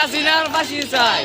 হাসিনার ফাঁসি চাই।